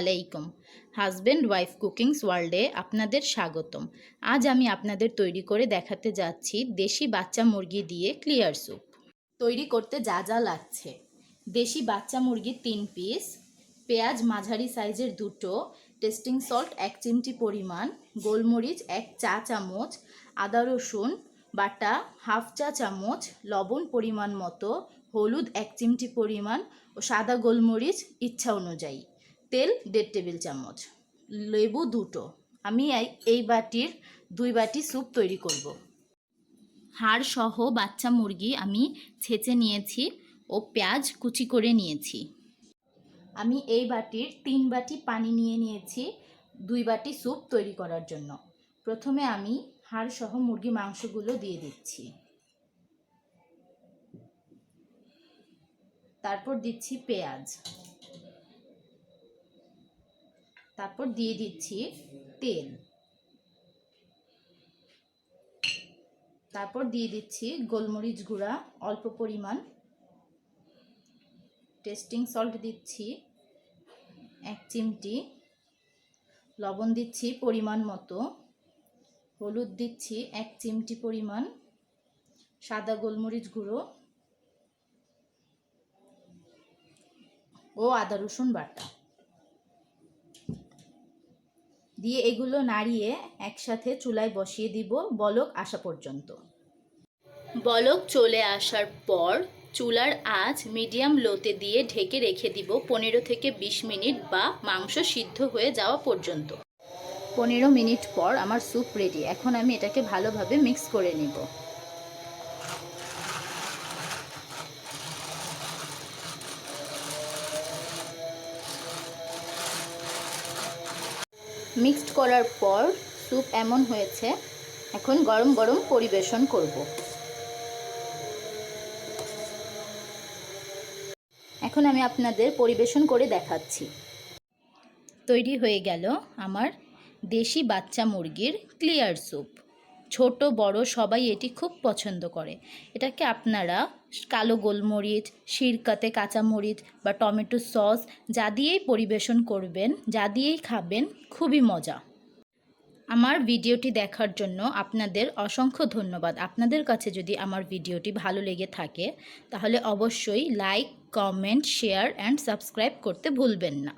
আলাইকুম। Husband wife cookings ওয়ার্ল্ডে আপনাদের স্বাগতম। আজ আমি আপনাদের তৈরি করে দেখাতে যাচ্ছি দেশি বাচ্চা মুরগি দিয়ে ক্লিয়ার স্যুপ। তৈরি করতে যা যা লাগছে। দেশি বাচ্চা মুরগির তিন পিস, পেঁয়াজ মাঝারি সাইজের দুটো, টেস্টিং সল্ট এক চিমটি পরিমাণ, গোলমরিচ এক চা চামচ, আদা রসুন বাটা হাফ চা চামচ, লবণ পরিমাণ মতো, হলুদ এক চিমটি পরিমাণ ও সাদা গোলমরিচ ইচ্ছা অনুযায়ী। তেল, দেড় টেবিল চামচ। লেবু দুটো। আমি এই- বাটির দুই বাটি স্যুপ তৈরি করব। হাড় সহ বাচ্চা মুরগি আমি ছেঁচে নিয়েছি ও পেঁয়াজ কুচি করে নিয়েছি। আমি এই বাটির তিন বাটি পানি নিয়ে নিয়েছি দুই বাটি স্যুপ তৈরি করার জন্য। প্রথমে আমি হাড় সহ মুরগি মাংসগুলো দিয়ে দিচ্ছি। তারপর দিচ্ছি পেঁয়াজ। তারপর দিয়ে দিচ্ছি তেল। তারপর দিয়ে দিচ্ছি গোলমরিচ গুঁড়া, অল্প পরিমাণ। টেস্টিং সল্ট দিচ্ছি, এক চিমটি। লবণ দিচ্ছি পরিমাণ মতো। হলুদ দিচ্ছি এক চিমটি পরিমাণ। সাদা গোলমরিচ গুঁড়ো। ও আদা রসুন বাটা। দিয়ে এগুলো নাড়িয়ে একসাথে চুলায় বসিয়ে দিব বলক আসা পর্যন্ত। বলক চলে আসার পর চুলার আঁচ মিডিয়াম লোতে দিয়ে ঢেকে রেখে দিব পনেরো থেকে বিশ মিনিট বা মাংস সিদ্ধ হয়ে যাওয়া পর্যন্ত। পনেরো মিনিট পর আমার স্যুপ রেডি। এখন আমি এটাকে ভালোভাবে মিক্স করে নিব। মিক্সড করার পর স্যুপ এমন হয়েছে, এখন গরম গরম পরিবেশন করব। এখন আমি আপনাদের পরিবেশন করে দেখাচ্ছি। তৈরি হয়ে গেল আমার দেশি বাচ্চা মুরগির ক্লিয়ার স্যুপ। ছোট, বড় সবাই এটি খুব পছন্দ করে। এটাকে আপনারা কালো গোলমরিচ শিরকাতে কাঁচামরিচ বা টমেটো সস যা দিয়েই পরিবেশন করবেন, যা দিয়েই খাবেন, খুবই মজা। আমার ভিডিওটি দেখার জন্য আপনাদের অসংখ্য ধন্যবাদ। আপনাদের কাছে যদি আমার ভিডিওটি ভালো লেগে থাকে, তাহলে অবশ্যই like, comment, share, and subscribe করতে ভুলবেন না।